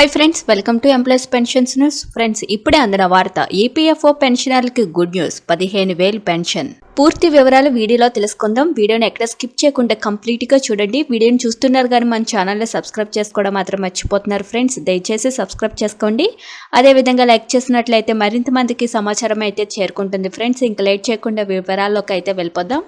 Hi friends welcome to employees pensions news friends ఇప్పుడే అందిన వార్త ఈపీఎఫ్ఓ పెన్షనర్లకి గుడ్ న్యూస్ పదిహేను వేలు పెన్షన్. పూర్తి వివరాలు వీడియోలో తెలుసుకుందాం. వీడియోని ఎక్కడ స్కిప్ చేయకుండా కంప్లీట్గా చూడండి. వీడియోని చూస్తున్నారు కానీ మన ఛానల్ని సబ్స్క్రైబ్ చేసుకోవడం మాత్రం మర్చిపోతున్నారు ఫ్రెండ్స్ దయచేసి సబ్స్క్రైబ్ చేసుకోండి. అదేవిధంగా లైక్ చేసినట్లయితే మరింత మందికి సమాచారం అయితే చేరుకుంటుంది ఫ్రెండ్స్ ఇంకా లేట్ చేయకుండా వివరాల్లోకి అయితే వెళ్ళిపోదాం.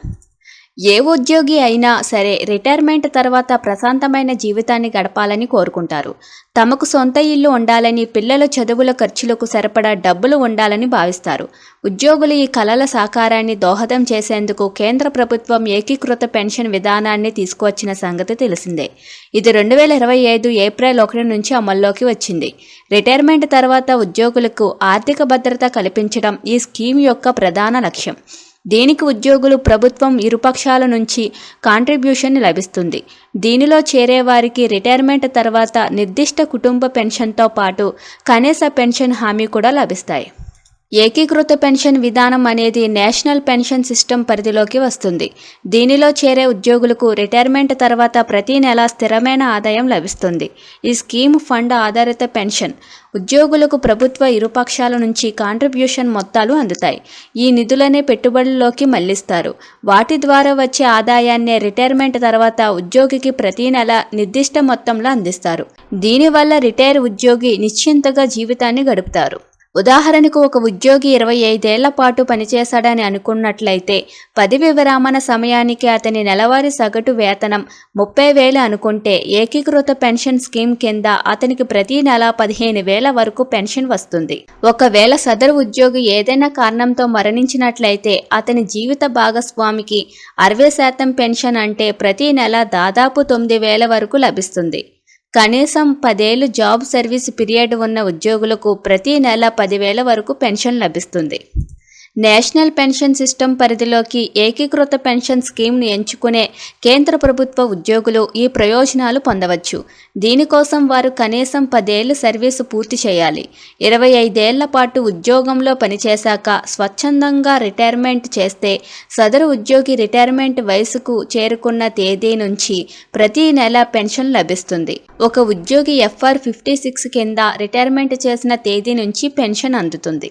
ఏ ఉద్యోగి అయినా సరే రిటైర్మెంట్ తర్వాత ప్రశాంతమైన జీవితాన్ని గడపాలని కోరుకుంటారు. తమకు సొంత ఇల్లు ఉండాలని పిల్లల చదువుల ఖర్చులకు సరిపడా డబ్బులు ఉండాలని భావిస్తారు. ఉద్యోగులు ఈ కలల సాకారాన్ని దోహదం చేసేందుకు కేంద్ర ప్రభుత్వం ఏకీకృత పెన్షన్ విధానాన్ని తీసుకువచ్చిన సంగతి తెలిసిందే. ఇది రెండు వేల ఇరవై ఐదు ఏప్రిల్ ఒకటి నుంచి అమల్లోకి వచ్చింది. రిటైర్మెంట్ తర్వాత ఉద్యోగులకు ఆర్థిక భద్రత కల్పించడం ఈ స్కీమ్ యొక్క ప్రధాన లక్ష్యం. దీనికి ఉద్యోగులు ప్రభుత్వం ఇరుపక్షాల నుంచి కాంట్రిబ్యూషన్ లభిస్తుంది? దీనిలో చేరేవారికి రిటైర్మెంట్ తర్వాత నిర్దిష్ట కుటుంబ పెన్షన్తో పాటు కనీస పెన్షన్ హామీ కూడా లభిస్తాయి. ఏకీకృత పెన్షన్ విధానం అనేది నేషనల్ పెన్షన్ సిస్టమ్ పరిధిలోకి వస్తుంది. దీనిలో చేరే ఉద్యోగులకు రిటైర్మెంట్ తర్వాత ప్రతి నెల స్థిరమైన ఆదాయం లభిస్తుంది. ఈ స్కీమ్ ఫండ్ ఆధారిత పెన్షన్. ఉద్యోగులకు ప్రభుత్వ ఇరుపక్షాల నుంచి కాంట్రిబ్యూషన్ మొత్తాలు అందుతాయి. ఈ నిధులనే పెట్టుబడుల్లోకి మళ్ళిస్తారు. వాటి ద్వారా వచ్చే ఆదాయాన్నే రిటైర్మెంట్ తర్వాత ఉద్యోగికి ప్రతి నెల నిర్దిష్ట మొత్తంలో అందిస్తారు. దీనివల్ల రిటైర్ ఉద్యోగి నిశ్చింతగా జీవితాన్ని గడుపుతారు. ఉదాహరణకు ఒక ఉద్యోగి ఇరవై ఐదేళ్ళ పాటు పనిచేశాడని అనుకున్నట్లయితే పదవి విరామణ సమయానికి అతని నెలవారీ సగటు వేతనం ముప్పై వేలు అనుకుంటే ఏకీకృత పెన్షన్ స్కీమ్ కింద అతనికి ప్రతి నెల పదిహేను వేల వరకు పెన్షన్ వస్తుంది. ఒకవేళ సదరు ఉద్యోగి ఏదైనా కారణంతో మరణించినట్లయితే అతని జీవిత భాగస్వామికి అరవై శాతం పెన్షన్ అంటే ప్రతి నెల దాదాపు తొమ్మిది వేల వరకు లభిస్తుంది. కనీసం పదేళ్ళు జాబ్ సర్వీస్ పీరియడ్ ఉన్న ఉద్యోగులకు ప్రతి నెల పదివేల వరకు పెన్షన్ లభిస్తుంది. నేషనల్ పెన్షన్ సిస్టమ్ పరిధిలోకి ఏకీకృత పెన్షన్ స్కీమ్ను ఎంచుకునే కేంద్ర ప్రభుత్వ ఉద్యోగులు ఈ ప్రయోజనాలు పొందవచ్చు. దీనికోసం వారు కనీసం పదేళ్ళు సర్వీసు పూర్తి చేయాలి. ఇరవై ఐదేళ్ళ పాటు ఉద్యోగంలో పనిచేశాక స్వచ్ఛందంగా రిటైర్మెంట్ చేస్తే సదరు ఉద్యోగి రిటైర్మెంట్ వయసుకు చేరుకున్న తేదీ నుంచి ప్రతి నెల పెన్షన్ లభిస్తుంది. ఒక ఉద్యోగి ఎఫ్ఆర్ ఫిఫ్టీ సిక్స్ కింద రిటైర్మెంట్ చేసిన తేదీ నుంచి పెన్షన్ అందుతుంది.